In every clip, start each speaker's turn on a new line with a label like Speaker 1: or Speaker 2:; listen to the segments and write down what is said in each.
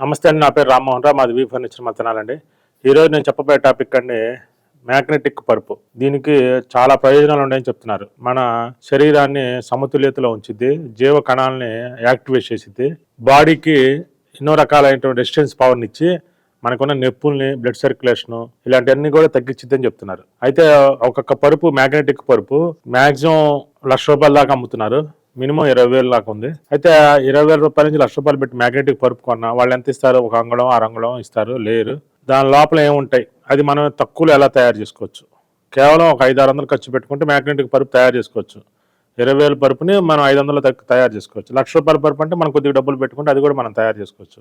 Speaker 1: నమస్తే అండి నా పేరు రామ్మోహన్ రావు మాది వీ ఫర్నిచర్ మతనాలండి ఈరోజు నేను చెప్పబోయే టాపిక్ అండి మ్యాగ్నెటిక్ పరుపు. దీనికి చాలా ప్రయోజనాలు ఉన్నాయని చెప్తున్నారు. మన శరీరాన్ని సమతుల్యతలో ఉంచిద్ది జీవ కణాలని యాక్టివేట్ చేసిద్ది బాడీకి ఎన్నో రకాలైనటువంటి రెసిస్టెన్స్ పవర్ని ఇచ్చి మనకున్న నొప్పుల్ని బ్లడ్ సర్క్యులేషన్ ఇలాంటివన్నీ కూడా తగ్గించిద్దని చెప్తున్నారు. అయితే ఒక్కొక్క పరుపు మ్యాగ్నెటిక్ పరుపు మ్యాక్సిమం లక్ష రూపాయల దాకా అమ్ముతున్నారు. మినిమం ఇరవై వేలు దాకా ఉంది. అయితే ఇరవై వేల రూపాయల నుంచి లక్ష రూపాయలు పెట్టి మ్యాగ్నెటిక్ పరుపు కొన్నా వాళ్ళు ఎంత ఇస్తారు? ఒక అంగళం ఆరు అంగళం ఇస్తారు లేరు. దాని లోపల ఏముంటాయి? అది మనం తక్కువలో ఎలా తయారు చేసుకోవచ్చు? కేవలం ఒక ఐదు ఆరు వందలు ఖర్చు పెట్టుకుంటే మ్యాగ్నెటిక్ పరుపు తయారు చేసుకోవచ్చు. ఇరవై వేల పరుపుని మనం ఐదు వందలు తయారు చేసుకోవచ్చు. లక్ష రూపాయల పరుపు అంటే మనం కొద్దిగా డబ్బులు పెట్టుకుంటే అది కూడా మనం తయారు చేసుకోవచ్చు.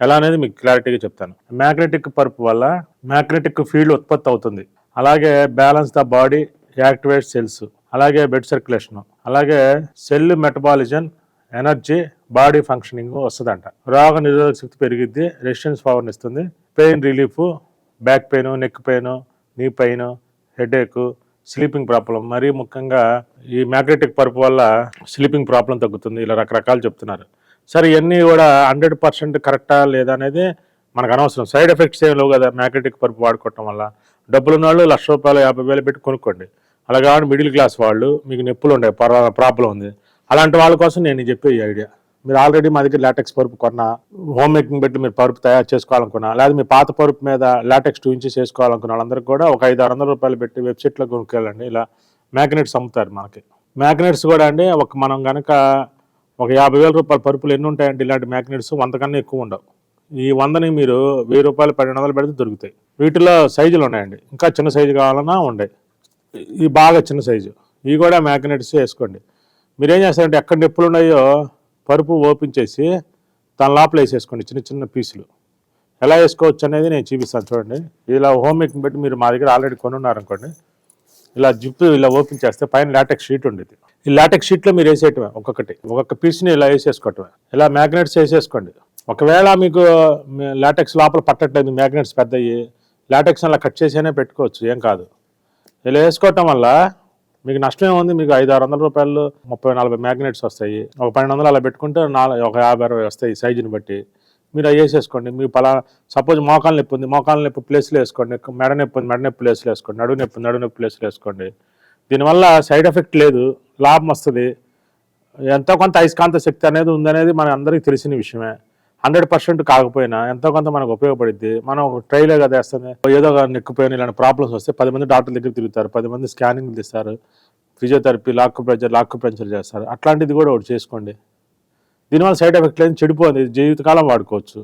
Speaker 1: ఎలా అనేది మీకు క్లారిటీగా చెప్తాను. మ్యాగ్నెటిక్ పరుపు వల్ల మ్యాగ్నెటిక్ ఫీల్డ్ ఉత్పత్తి అవుతుంది. అలాగే balance the body activate cells. అలాగే బ్లడ్ సర్క్యులేషను అలాగే cell metabolism energy body functioning వస్తుందంట. రోగ నిరోధక శక్తి పెరిగిద్ది రెసిస్టెన్స్ పవర్ని ఇస్తుంది. Pain relief back pain neck pain knee pain headache sleeping problem మరీ ముఖ్యంగా ఈ మ్యాగ్నెటిక్ పరుపు వల్ల స్లీపింగ్ ప్రాబ్లం తగ్గుతుంది. ఇలా రకరకాలు చెప్తున్నారు. సరే ఇవన్నీ కూడా హండ్రెడ్ పర్సెంట్ కరెక్టా లేదా అనేది మనకు అనవసరం. సైడ్ ఎఫెక్ట్స్ ఏం లేవు కదా మ్యాగ్నెటిక్ పరుపు వాడుకోవటం వల్ల. డబ్బులు ఉన్న వాళ్ళు లక్ష రూపాయలు యాభై వేలు పెట్టి కొనుక్కోండి. అలా అలాగే మిడిల్ క్లాస్ వాళ్ళు మీకు నొప్పులు ఉండే ప్రాబ్లం ఉంది. అలాంటి వాళ్ళ కోసం నేను చెప్పే ఈ ఐడియా. మీరు ఆల్రెడీ మా దగ్గర లాటెక్స్ పరుపు కొన్నా హోమ్ మేకింగ్ పెట్టి మీరు పరుపు తయారు చేసుకోవాలనుకున్నా లేదా మీ పాత పరుపు మీద లాటెక్స్ టూ ఇంచెస్ వేసుకోవాలనుకున్న వాళ్ళందరికీ కూడా ఒక ఐదు ఆరు వందల రూపాయలు పెట్టి వెబ్సైట్లో కొనుక్కెళ్ళండి ఇలా మ్యాగ్నెట్స్ అమ్ముతారు మనకి. మ్యాగ్నెట్స్ కూడా అండి ఒక మనం కనుక ఒక యాభై వేల రూపాయల పరుపులు ఎన్ని ఉంటాయండి ఇలాంటి మ్యాగ్నెట్స్? వంద కన్నా ఎక్కువ ఉండవు. ఈ వందని మీరు వెయ్యి రూపాయలు పన్నెండు వందలు పెడితే దొరుకుతాయి. వీటిలో సైజులు ఉన్నాయండి. ఇంకా చిన్న సైజు కావాలన్నా ఉండే. ఈ బాగా చిన్న సైజు. ఇవి కూడా మ్యాగ్నెట్స్ వేసుకోండి. మీరేం చేస్తారంటే ఎక్కడ నొప్పులు ఉన్నాయో పరుపు ఓపెన్ చేసి దాని లోపల వేసేసుకోండి చిన్న చిన్న పీసులు. ఎలా వేసుకోవచ్చు అనేది నేను చూపిస్తాను చూడండి. ఇలా హోమ్ మేకింగ్ పెట్టి మీరు మా దగ్గర ఆల్రెడీ కొనున్నారనుకోండి. ఇలా జిప్ ఇలా ఓపెన్ చేస్తే పైన లాటెక్స్ షీట్ ఉండేది. ఈ లాటెక్స్ షీట్లో మీరు వేసేయటమే ఒక్కొక్కటి. ఒక్కొక్క పీస్ని ఇలా వేసేసుకోవటమే. ఇలా మ్యాగ్నెట్స్ వేసేసుకోండి. ఒకవేళ మీకు లాటెక్స్ లోపల పట్టట్లేదు మ్యాగ్నెట్స్ పెద్దవి లాటెక్స్ అలా కట్ చేసేనే పెట్టుకోవచ్చు ఏం కాదు. ఇలా వేసుకోవటం వల్ల మీకు నష్టం ఏముంది మీకు ఐదు ఆరు వందల రూపాయలు ముప్పై నలభై మ్యాగ్నెట్స్ వస్తాయి. ఒక పన్నెండు వందలు అలా పెట్టుకుంటే నాలుగు ఒక యాభై అరవై వస్తాయి సైజుని బట్టి. మీరు అవి వేసేసుకోండి. మీకు పలా సపోజ్ మోకాలు నొప్పి ఉంది. మోకాలు నొప్పి ప్లేస్లో వేసుకోండి. మెడ నొప్పి ఉంది. మెడ నొప్పి ప్లేస్లో వేసుకోండి. నడు నొప్పి నడు నొప్పి ప్లేస్లు వేసుకోండి. దీనివల్ల సైడ్ ఎఫెక్ట్ లేదు. లాభం వస్తుంది. ఎంతో కొంత అయస్కాంత శక్తి అనేది ఉందనేది మన అందరికీ తెలిసిన విషయమే. హండ్రెడ్ పర్సెంట్ కాకపోయినా ఎంతో కొంత మనకు ఉపయోగపడుద్ది. మనం ఒక ట్రైలే కదా వేస్తుంది ఏదో ఒక నెక్కిపోయిన ఇలాంటి ప్రాబ్లమ్స్ వస్తే పది మంది డాక్టర్ దగ్గర తిరుగుతారు పది మంది స్కానింగ్ తీస్తారు physiotherapy acupressure acupressure చేస్తారు. అట్లాంటిది కూడా ఒకటి చేసుకోండి. దీనివల్ల సైడ్ ఎఫెక్ట్ లేని చెడిపోయింది. జీవితకాలం వాడుకోవచ్చు.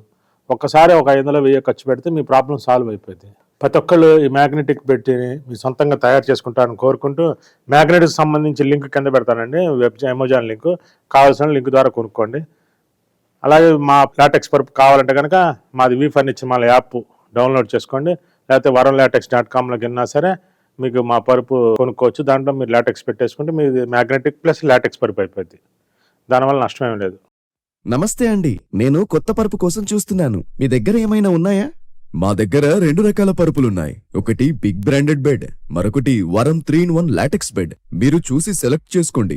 Speaker 1: ఒక్కసారి ఒక ఐదు వందల వెయ్యి ఖర్చు పెడితే మీ ప్రాబ్లం సాల్వ్ అయిపోయింది ప్రతి ఒక్కళ్ళు ఈ మ్యాగ్నెటిక్ పెట్టిని మీ సొంతంగా తయారు చేసుకుంటారని కోరుకుంటూ మ్యాగ్నెటిక్ సంబంధించి లింక్ కింద పెడతానండి. వెబ్ అమెజాన్ లింక్ కావాల్సిన లింక్ ద్వారా కొనుక్కోండి. అలాగే మా లాటెక్స్ పరుపు కావాలంటే కనుక మాది V furniture mall app download చేసుకోండి. లేకపోతే వరం లాటెక్స్ డాట్ కామ్లోకి వెళ్ళినా సరే మీకు మా పరుపు కొనుక్కోవచ్చు. దాంట్లో మీరు లాటెక్స్ పెట్టేసుకుంటే మీది మ్యాగ్నెటిక్ ప్లస్ లాటెక్స్ పరుపు అయిపోద్ది. దానివల్ల నష్టం ఏం లేదు.
Speaker 2: నమస్తే అండి. నేను కొత్త పరుపు కోసం చూస్తున్నాను. మీ దగ్గర ఏమైనా ఉన్నాయా? మా దగ్గర రెండు రకాల పరుపులున్నాయి. ఒకటి బిగ్ బ్రాండెడ్ బెడ్ మరొకటి Varam three in one latex bed మీరు చూసి సెలెక్ట్ చేసుకోండి.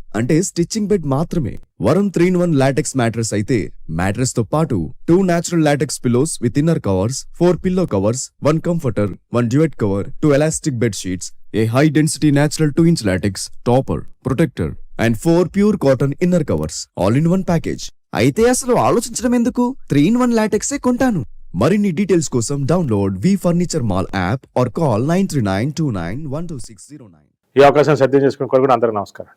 Speaker 2: అంటే స్టిచ్చింగ్ బెడ్ మాత్రమే. Varam three in one latex mattress అయితే మ్యాట్రెస్తో పాటు two natural latex pillows with inner covers four pillow covers one comforter one duvet cover two elastic bed sheets a high density natural two inch latex topper protector and four pure cotton inner covers all in one package అయితే అసలు ఆలోచించడం ఎందుకు? Three in one లాటెక్సే కొంటాను. మరిన్ని details కోసం download V furniture mall app or call nine three nine two nine one two six zero nine
Speaker 1: ఈ అవకాశం సద్యం చేసుకుని కూడా అందరికీ నమస్కారం.